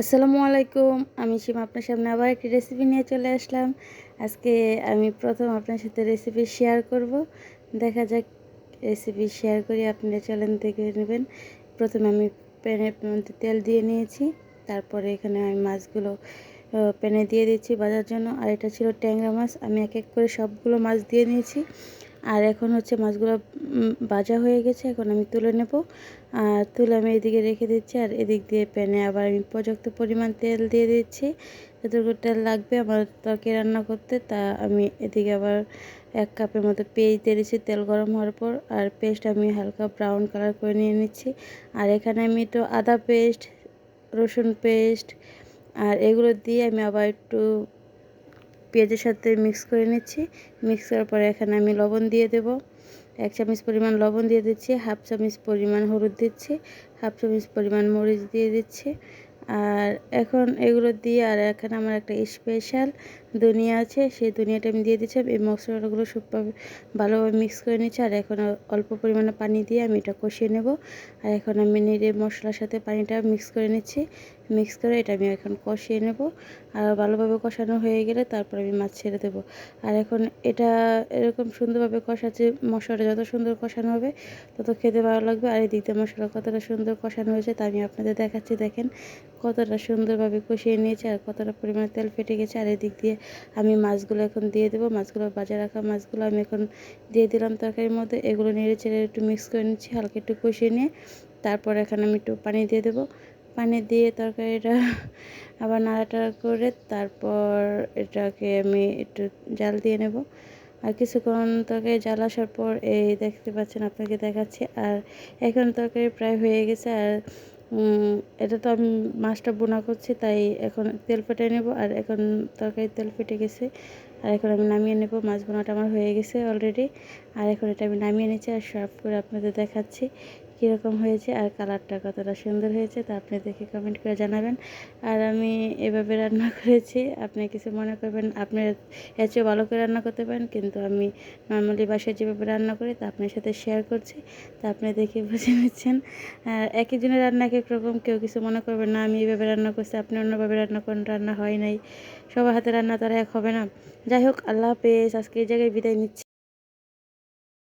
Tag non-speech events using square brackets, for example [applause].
আসসালামু আলাইকুম। আমি সীমা, আপনার সামনে আবার একটি রেসিপি নিয়ে চলে আসলাম। আজকে আমি প্রথম আপনার সাথে রেসিপি শেয়ার করব। দেখা যাক রেসিপি শেয়ার করি আপনারা চলেন দেখে নেবেন। প্রথমে আমি প্যানের মধ্যে তেল দিয়ে নিয়েছি। তারপরে এখানে আমি মাছগুলো প্যানে দিয়ে দিচ্ছি বাজার জন্য। আর এটা ছিল ট্যাংরা মাছ। আমি এক এক করে সবগুলো মাছ দিয়ে নিয়েছি। আর এখন হচ্ছে মাছগুলো ভাজা হয়ে গেছে, এখন আমি তুলে নেব। আর তুলে আমি এদিকে রেখে দিচ্ছি, আর এদিক দিয়ে প্যানে আবার আমি পর্যাপ্ত পরিমাণ তেল দিয়ে দিচ্ছি। যতটুকু তেল লাগবে আমার তরকারি রান্না করতে, তা আমি এদিকে আবার এক কাপের মতো পেঁয়াজ দিয়ে দিচ্ছি তেল গরম হওয়ার পর। আর পেস্ট আমি হালকা ব্রাউন কালার করে নিয়ে নিচ্ছি। আর এখানে আমি একটু আদা পেস্ট, রসুন পেস্ট, আর এগুলো দিয়ে আমি আবার একটু পেঁয়াজের সাথে মিক্স করে নিচ্ছি। মিক্স করার পরে এখানে আমি লবণ দিয়ে দেব। এক চামচ পরিমাণ লবণ দিয়ে দিচ্ছি, হাফ চামচ পরিমাণ হলুদ দিচ্ছি, হাফ চামচ পরিমাণ মরিচ দিয়ে দিচ্ছি। আর এখন এগুলো দিয়ে, আর এখানে আমার একটা স্পেশাল দুনিয়া আছে, সেই দুনিয়াটা আমি দিয়ে দিচ্ছি এই মশলাগুলো সবভাবে ভালোভাবে মিক্স করে নিচ্ছি আর এখন অল্প পরিমাণে পানি দিয়ে আমি এটা কষিয়ে নেব। আর এখন আমি নেড়ে মশলার সাথে পানিটা মিক্স করে নিচ্ছি। মিক্স করে এটা আমি এখন কষিয়ে নেব। আর ভালোভাবে কষানো হয়ে গেলে তারপর আমি মাছ ছেড়ে দেবো। আর এখন এটা এরকম সুন্দরভাবে কষাচ্ছে, মশলাটা যত সুন্দর কষানো হবে তত খেতে ভালো লাগবে। আর এদিক দিয়ে মশলা কতটা সুন্দর কষানো হয়েছে তা আমি আপনাদের দেখাচ্ছি। দেখেন কতটা সুন্দরভাবে কষিয়ে নিয়েছে আর কতটা পরিমাণে তেল ফেটে গেছে আর এদিক দিয়ে আমি মাছগুলো এখন দিয়ে দেবো। মাছগুলো বাজে রাখা মাছগুলো আমি এখন দিয়ে দিলাম তরকারির মধ্যে। এগুলো নেড়ে চেড়ে একটু মিক্স করে নিচ্ছি, হালকা একটু কষিয়ে নিয়ে তারপর এখানে আমি একটু পানি দিয়ে দেবো। পানি দিয়ে তরকারিটা [laughs] আবার নাড়াটাড়া করে তারপর এটাকে আমি একটু জাল দিয়ে নেব। আর কিছুক্ষণ তরকারি জাল আসার পর এই দেখতে পাচ্ছেন আপনাকে দেখাচ্ছি। আর এখন তরকারি প্রায় হয়ে গেছে আর এটা তো আমি মাছটা বোনা করছি, তাই এখন তেল ফেটে নেব, আর এখন তরকারি তেল ফেটে গেছে। আর এখন আমি নামিয়ে নেব, মাছ বোনাটা আমার হয়ে গেছে অলরেডি আর এখন এটা আমি নামিয়ে নিচ্ছি আর সার্ভ করে আপনাদের দেখাচ্ছি কীরকম হয়েছে আর কালারটা কতটা সুন্দর হয়েছে তা আপনি দেখে কমেন্ট করে জানাবেন। আর আমি এভাবে রান্না [laughs] করেছি, আপনি কিছু মনে করবেন, আপনি এর চেয়ে ভালো করে রান্না করতে পারেন, কিন্তু আমি নর্মালি বাসায় যেভাবে রান্না করি তা আপনার সাথে শেয়ার করছি, তা আপনি দেখে বুঝে নিচ্ছেন। আর এক একজনের রান্না এক এক রকম, কেউ কিছু মনে করবেন না, আমি এইভাবে রান্না করছি, আপনি অন্যভাবে রান্না করেন, রান্না হয় নাই, সবার হাতে রান্না তারা এক হবে না। যাই হোক, আল্লাহ হাফেজ, আজকে এই জায়গায় বিদায় নিচ্ছি।